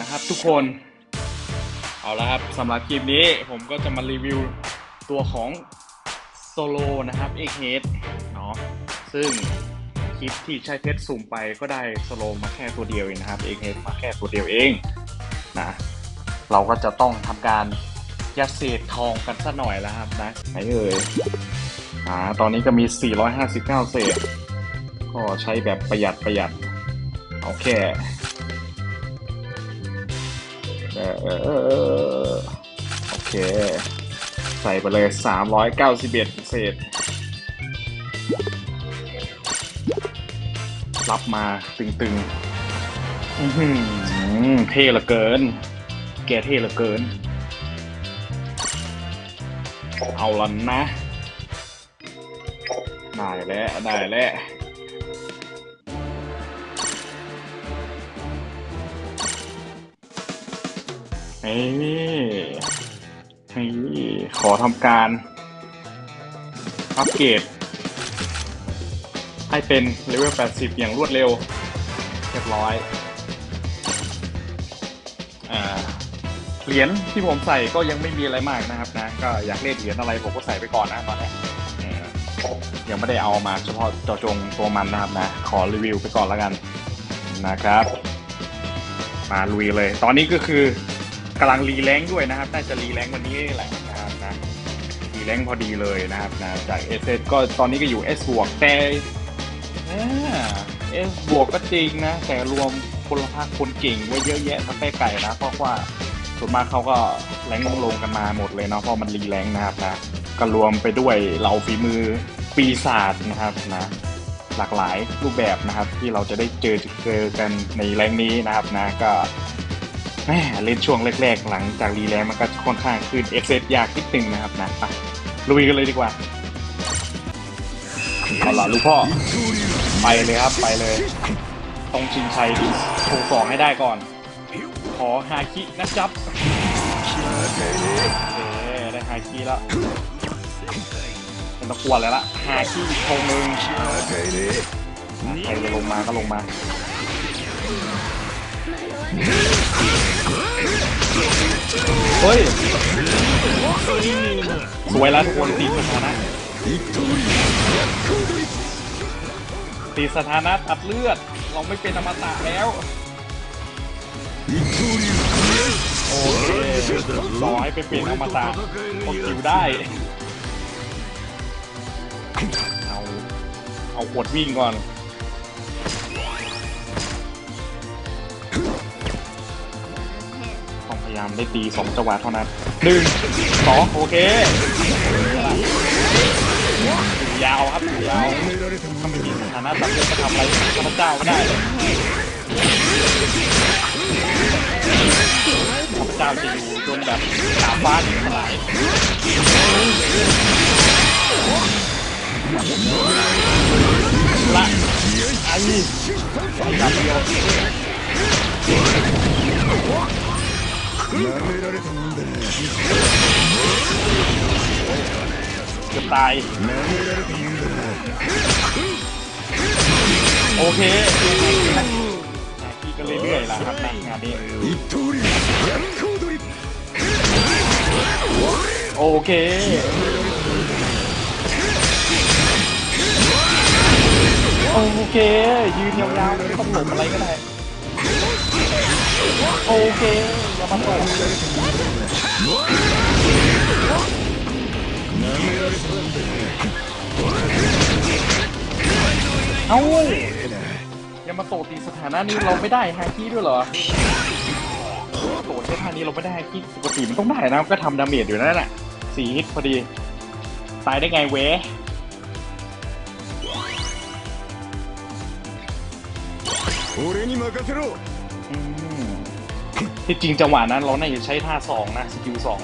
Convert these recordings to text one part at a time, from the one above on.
นะครับ ทุกคนเอาละครับสำหรับคลิปนี้ผมก็จะมารีวิวตัวของโซโลนะครับ x h เฮดเนาะซึ่งคลิปที่ใช้เพชรสุ่มไปก็ได้โซโลมาแค่ตัวเดียวเองนะครับ x h มาแค่ตัวเดียวเองนะเราก็จะต้องทำการยัดเศษทองกันสักหน่อยแล้วครับนะไหนเอ่ยอ่าตอนนี้ก็มี 459 เศษ ก็ใช้แบบประหยัดประหยัดเอาแค่ เออเออเออโอเค ใส่ไปเลย 391เศษ รับมาตึงๆ อื้อหือเท่เหลือเกิน แกเท่เหลือเกิน เอาละนะ ได้แล้ว ได้แล้ว เฮ้เฮ้ยขอทำการอัปเกรดให้เป็นเลเวล 80 อย่างรวดเร็ว เรียบร้อยอ่าเหรียญที่ผมใส่ก็ยังไม่มีอะไรมากนะครับนะ ก็อยากเล่นเหรียญอะไรผมก็ใส่ไปก่อนนะตอนนี้ยังไม่ได้เอามาเฉพาะเจาะจงตัวมันนะครับนะ ขอรีวิวไปก่อนแล้วกันนะครับ มาลุยเลย ตอนนี้ก็คือ กำลังรีแรงด้วยนะครับ น่าจะรีแรงวันนี้แหละนะครับนะรีแรงพอดีเลยนะครับนะจากเอสก็ตอนนี้ก็อยู่ S บวกแต่เอสบวกก็จริงนะ แต่รวมพลพรรคคนเก่งไว้เยอะแยะทั้งแต่ไก่นะเพราะว่าส่วนมากเขาก็แรงค์ลงกันมาหมดเลยเนาะเพราะมันรีแรงนะครับนะก็รวมไปด้วยเหล่าฝีมือปีศาจนะครับนะหลากหลายรูปแบบนะครับที่เราจะได้เจอเจอกันในแรงนี้นะครับนะก็ แหม่เล่นช่วงแรกๆ หลังจากรีแลมันก็ค่อนข้างขึ้นเอ็กเซยากนิดนึงนะครับนะไปลุยกันเลยดีกว่าเอาล่ะลูกพ่อ ไปเลยครับไปเลยต้องชิงชัยโชว์สองให้ได้ก่อน ขอฮาคินะจ๊บโอเคได้ฮาคิแล้วเป็นตะกวนแล้วละฮาคิอีกโชว์หนึ่งใครจะลงมาก็ลงมา เฮ้ยสวยแล้วทุกคนตีสถานะตีสถานะตัดเลือด เราไม่เป็นอมตะแล้วโอเคต่อให้ไปเป็นอมตะก็คิวได้ เอา เอาขวดวิ่งก่อน ยายามได้ตีสองจังหวะเท่านั้นหนึ่งสองโอเคยาวครับยาวถ้าไม่มีสถานะตัดเลือดจะทำอะไรข้าพเจ้าไม่ได้เลยข้าพเจ้าจะอยู่จนแบบสามฟ้านสลายละไอ้สองดาวเดียว เกือบตายโอเคพี่ก็เรื่อยๆล่ะครับนงานนี้โอเค โอเค ยืนยาวๆไม่ต้องหลบอะไรก็ได้ โอเคอย่ามาตกเอ้าอย่ามาโตตีสถานะนี้เราไม่ได้ฮาคิด้วยเหรอโตใช้ท่านี้เราไม่ได้ฮาคิปกติมันต้องได้นะก็ทำดาเมจอยู่นั่นแหละสี่ฮิตพอดี ตายได้ไงเว้ 俺に任せろ อืม ที่จริงจังหวะนั้นเราน่าจะใช้ท่าสองนะสกิลสอง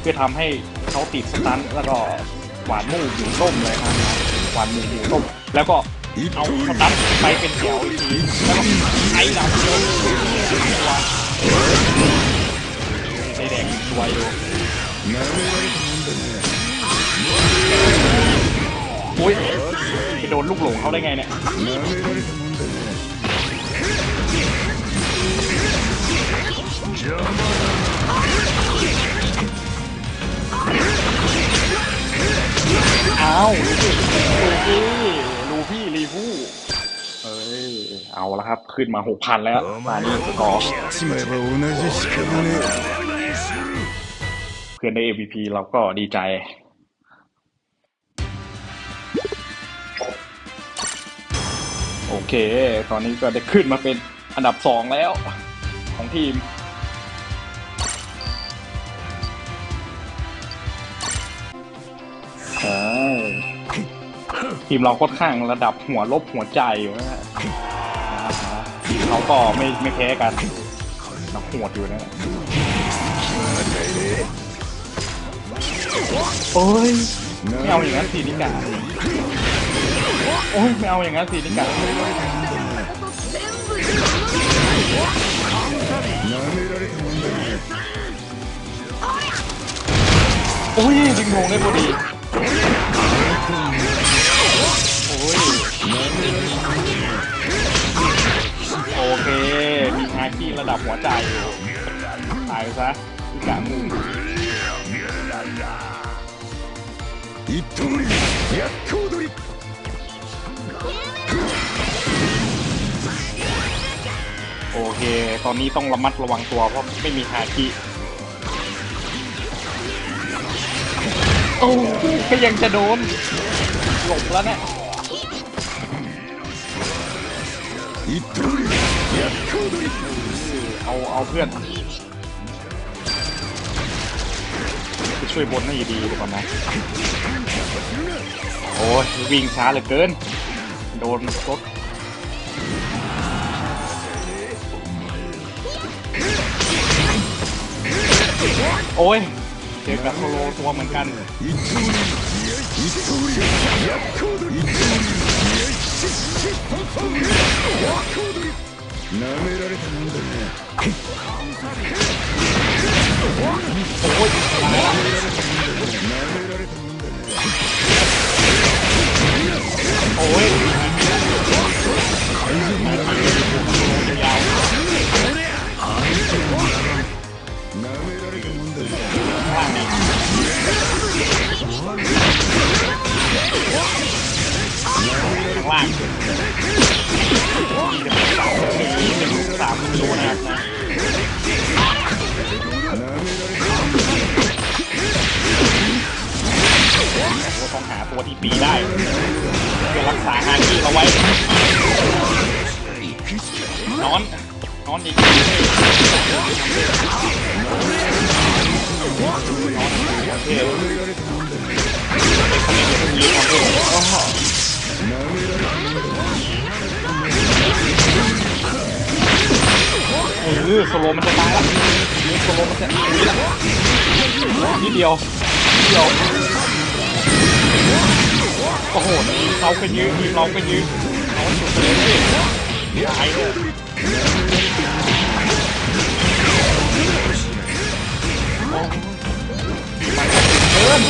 เพื่อทำให้เขาติดสตันแล้วก็หวานมูหิวต้มเลยครับหวานมูหิวต้ม แล้วก็เอาสตันไปเป็นเขียวทีแล้วก็ไอ้ดาวเดียวไอ้แดงสวยดูโอ้ยไปโดนลูกหลงเขาได้ไงเนี่ย เอาดูสิลูฟี่รีฟูเอ้ย เอาละครับ ขึ้นมาหกพันแล้วมานี้ต่อเพื่อนได้ MVP เราก็ดีใจโอเค ตอนนี้ก็ได้ขึ้นมาเป็นอันดับ 2 แล้วของทีม ทีมเราค่อนข้างระดับหัวลบหัวใจอยู่นะฮะเขาก็ไม่ไม่แพ้กันนักโหดอยู่นะโอ้ยไม่เอาอย่างนั้นสินิกาโอ้ยไม่เอาอย่างนั้นสินิกาโอ้ยจริงทงได้พอดี โอ้ย โอเค มีฮาคีระดับหัวใจอยู่ตายไปซะนิกามู 一刀流逆光取り โอเค ตอนนี้ต้องระมัดระวังตัวเพราะไม่มีฮาคิ โอ้ก็ยังจะโดนหลบแล้วเนี่ยเอาเอาเพื่อนจะช่วยบนให้ดีดีกว่านะโอ้ยวิ่งช้าเหลือเกิน โดนรถโอ้ย เจอกับโซโลตัวเหมือนกัน 一刀流一刀流逆光取り一刀流シッシッポンポン逆光取りなめられたもんだね โอ้ยตายละ なめられたもんだね โอ้ยยาว な ากสามโดนหักนะเราต้องหาตัวที่ปีได้เพื่อรักษาฮากี้เอาไว้ นอน นอนอีกนอนโอเค เออสโลมันจะตายแล้วสโลมันจะนิดเดียวนิดเดียวโอ้โหเราไปยื้อทีมเราไปยื้อเอาสุดเลยนี่ตายเลยโอ้ไปเกิน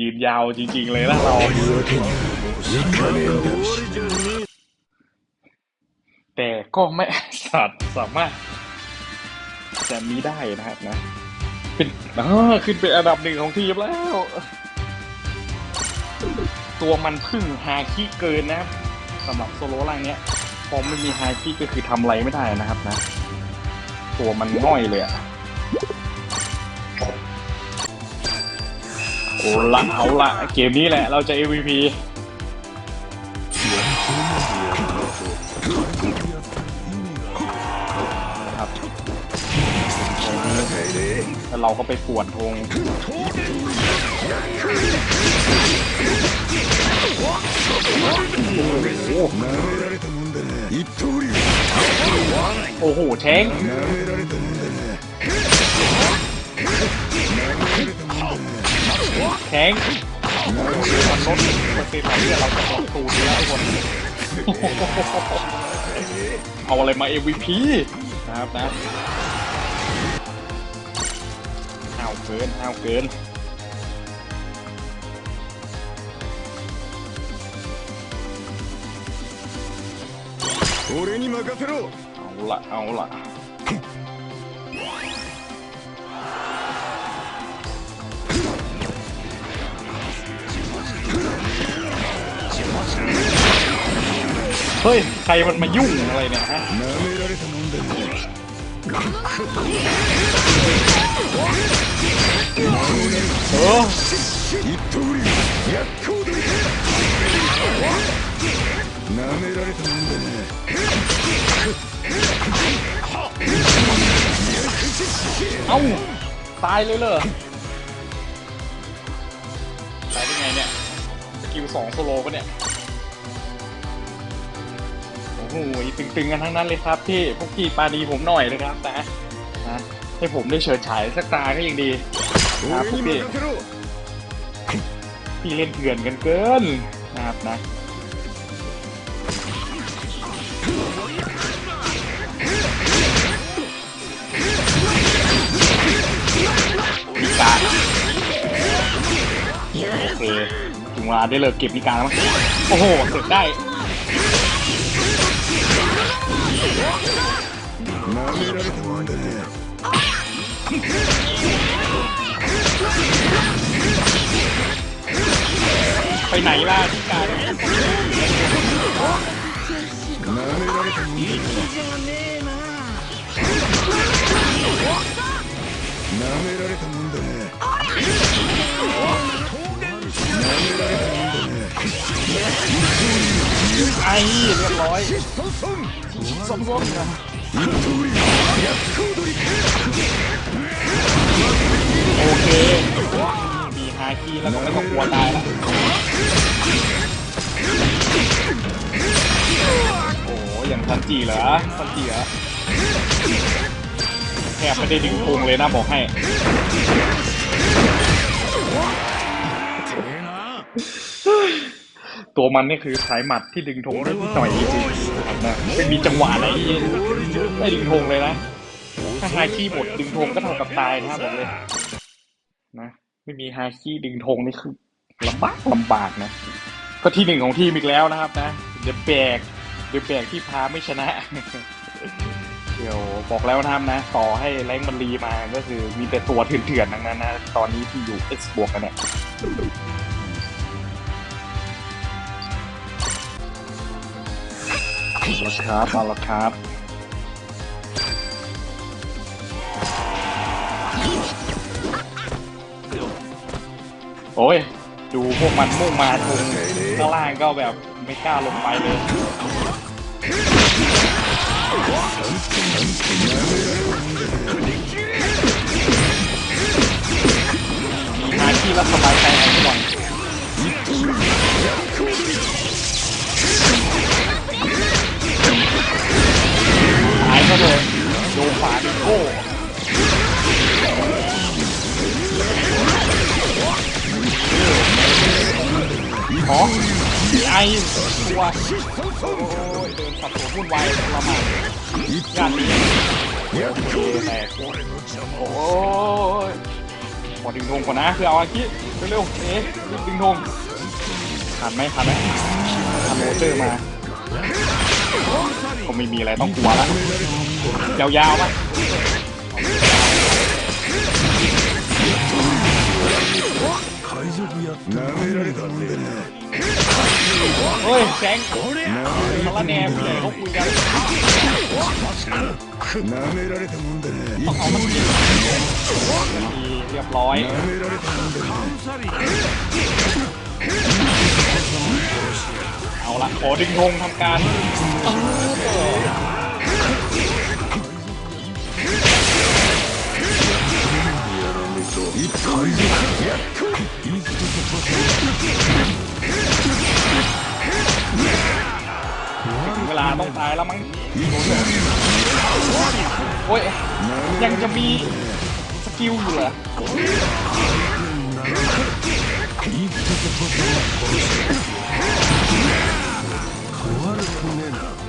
ยืนยาวจริง ๆ เลยนะเราแต่ก็ไม่สัตว์สามารถแต่นี้ได้นะครับนะเป็นอ๋อขึ้นเป็นอันดับหนึ่งของทีมแล้ว ตัวมันพึ่งฮาคิเกินนะสำหรับโซโล่ล่างเนี้ยพอไม่มีฮาคิก็คือทำไรไม่ได้นะครับนะ ตัวมันง่อยเลยอะ โอ้ละเอาละเกมนี้แหละเราจะ MVP นะครับแล้วเราก็ไปปวดธงโอ้โหแทง แข็งมันลดมันเป็นแบบที่เราจะลกตูนแล้วไอ้คนเอาอะไรมา MVP นะครับนะห้าเกินห้าเกินเอาละเอาละ เฮ้ย ใครมันมายุ่งอะไรเนี่ยฮะโอ้เอาตายเลยเลยตายได้ไงเนี่ย สกิลสองโซโลปะเนี่ย โอ้ยตึงๆกันทั้งนั้นเลยครับพี่พวกพี่ปาดีผมหน่อยเลยครับนะนะให้ผมได้เฉิดฉายสักตาก็ยังดีครับพวกพี่พี่เล่นเถื่อนกันเกินนะครับนะนิกาโอเคถึงเวลาได้เลิกเก็บมีการแล้วมั้งโอ้โหเสร็จได้ ไปไหนล่ะนิกาเนี่ย 舐められたもんだね舐められたもんだね舐められたもんだね ไอ้เรียบร้อย ソンソン ส้มๆนะ 一刀流逆行取り โอเค มีฮาคีแล้วก็ไม่ต้องกลัวตายละโอ้โหอย่างซันจีเหรอซันจีเหรอแทบไม่ได้ดึงพุงเลยนะบอกให้ตัวมันนี่คือสายหมัดที่ดึงธงได้นิดหน่อยจริงๆครับ นะไม่มีจังหวะไหนที่ได้ดึงธงเลยนะ ถ้าฮาคีหมดดึงธงก็เท่ากับตายนะครับบอกเลย นะ ไม่มีฮาคีดึงธงนี่คือลำบากลำบากนะ ก็ที่หนึ่งของทีมอีกแล้วนะครับนะ เดอะแบกเดอะแบกที่พาไม่ชนะ เดี๋ยวบอกแล้วนะครับนะ ต่อให้แรงมันรีมา ก็คือมีแต่ตัวเถื่อนๆทั้งนั้นนะ ตอนนี้ที่อยู่ X บวกกันเนี่ย ละครับเอาละครับโอ้ย ดูพวกมันมุ่งมาตรงข้างล่างก็แบบไม่กล้าลงไปเลยมีหน้าที่รับสบายใจหนก่อน ตัวโอ้ยเดินสับสนวุ่นวายประมาณงานนี้โอเคแตกโอ้ยขอดึงธงก่อนนะคือเอาอาคิเร็วๆเอ๊ะรีบดึงธงทันไหมทันไหมทันโรเจอร์มาก็ไม่มีอะไรต้องกลัวแล้วยาวๆป่ะ เฮ้ยแซงสารแนมเลยเขาคุยกัน 舐められたもんだね ต้องเอามันดีเรียบร้อย 舐められたもんだね เอาละขอดึงธงทำการ ถึงเวลาต้องตายแล้วมั้งโอ้ยยังจะมีสกิลอยู่เหรอ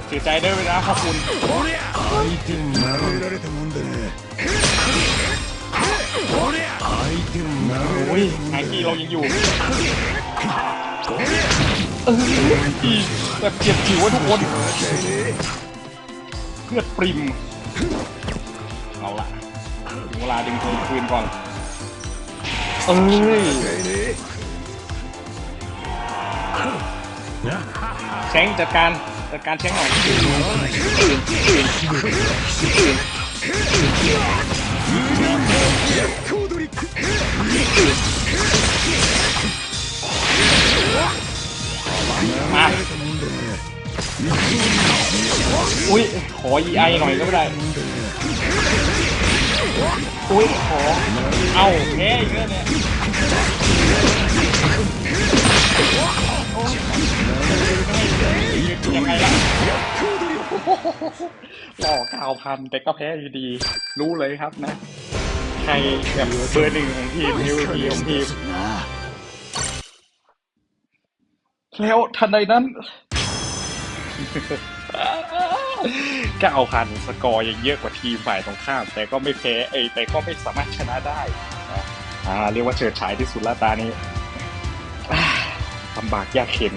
เสียใจด้วยนะขอบคุณโอ้ยไอคีเรายังอยู่ เออแบบเจ็บจิ๋วทุกคนเลือดปริม เอาละถึงเวลาดึงธงคืนก่อน เอ้ยめแสงจัดการจัดการเช็คหน่อย อุ้ยขอ EI หน่อยก็ไม่ได้ อุ้ยขอ เอาแพ้อีกแล้วเนี่ยยังไงล่ะหล่อเก้าพันแต่ก็แพ้อยู่ดี รู้เลยครับนะ ใครแบบเบอร์หนึ่งของทีม MVP ของทีม แล้วทันใดนั้นก็เอาพันสกอร์ยังเยอะกว่าทีมฝ่ายตรงข้าม แต่ก็ไม่แพ้เอยแต่ก็ไม่สามารถชนะได้นะอ่าเรียกว่าเฉิดฉายที่สุดละตานี้อ่าลำบากยากเข็น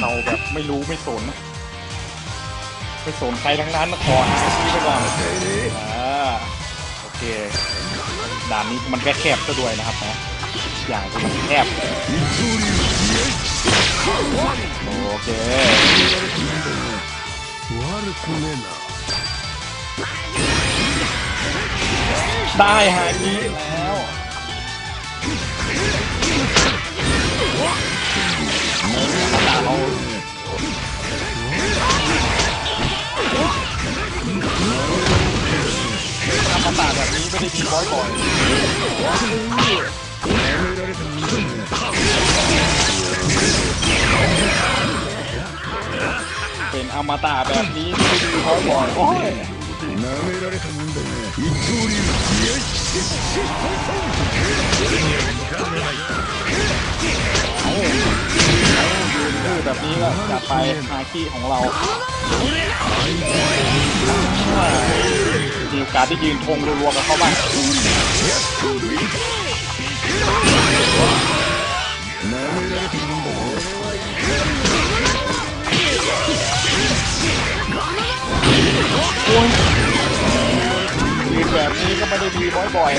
เราแบบไม่รู้ไม่สน ไม่สนใครทั้งนั้นขอหาที่ไปก่อนอ่าโอ คด่านนี้มันแคบซะด้วยนะครับนะอย่างที่แคบโอเคได้หานี้แล้วเรา ทำมาตาแบบนี้ไม่ได้มีร้อยบ่อย 舐められたもんだな เป็นอมตะแบบนี้ไม่ได้มีร้อยบ่อยโอ้ย 舐められたもんだな一刀流 ชื่อแบบนี้ก็จะไปหาขี้ของเรามีการที่ยืนทงรัวๆกับเขาบ้างมีแบบนี้ก็ไม่ได้ดีบ่อย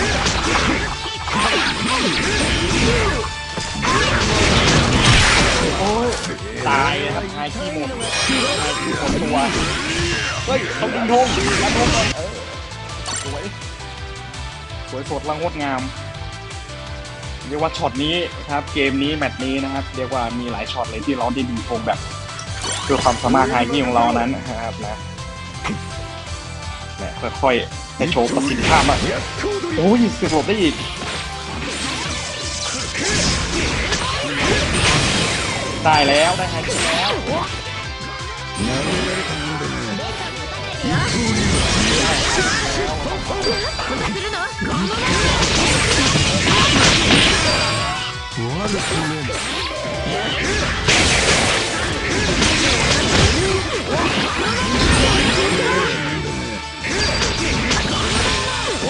ๆ โอ้ยตายนะครับไายขี้หมดไายขี้หมดตัวเฮ้ยต้องยิงธงยิงธงก่อนเออสวยสวยสดละงดงาม เรียกว่าช็อตนี้ครับ เกมนี้แมตช์นี้นะครับ เรียกว่ามีหลายช็อตเลยที่ร้อได้ยิงธงแบบคือความสามารถหายขี้ของเรานั้นนะครับนะค่อยๆให้โชว์ประสิทธิภาพมากโอ้ยสุดหลบได้อีก ตายแล้วได้ไฮคิแล้วโอ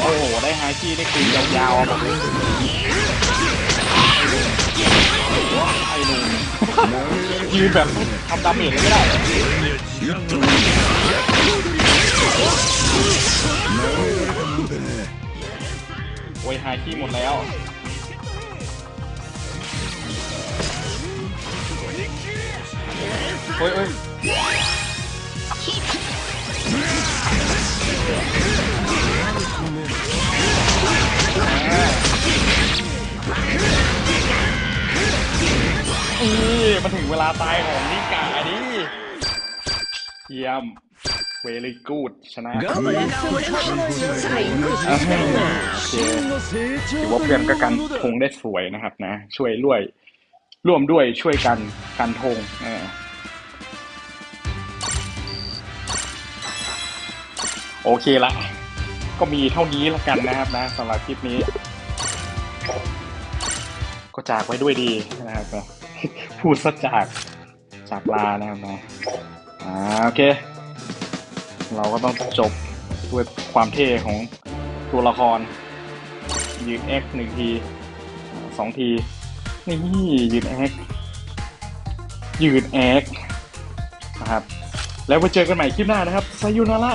้โหได้ไฮคีได้คืนยาวๆแบบนี้ ยืนแบบทำดาเมจไม่ได้โอ้ยไฮคีหมดแล้วเฮ้ยเฮ้ย อือมันถึงเวลาตายของนิกาดิเยี่ยมเวลิกูดชนะถือว่าเพื่อนก็กันทงได้สวยนะครับนะ ช่วยด้วย ร่วมด้วยช่วยกันกันทงเออโอเคละ ก็มีเท่านี้ละกันนะครับนะสำหรับคลิปนี้ ก็จากไว้ด้วยดีนะครับ พูดซะจากจากลานะครับนะอ่าโอเค เราก็ต้องจบด้วยความเท่ของตัวละคร ยืน X หนึ่งทีสองที นี่ยืน X ยืน X นะครับ แล้วไปเจอกันใหม่คลิปหน้านะครับไซยูนาร่า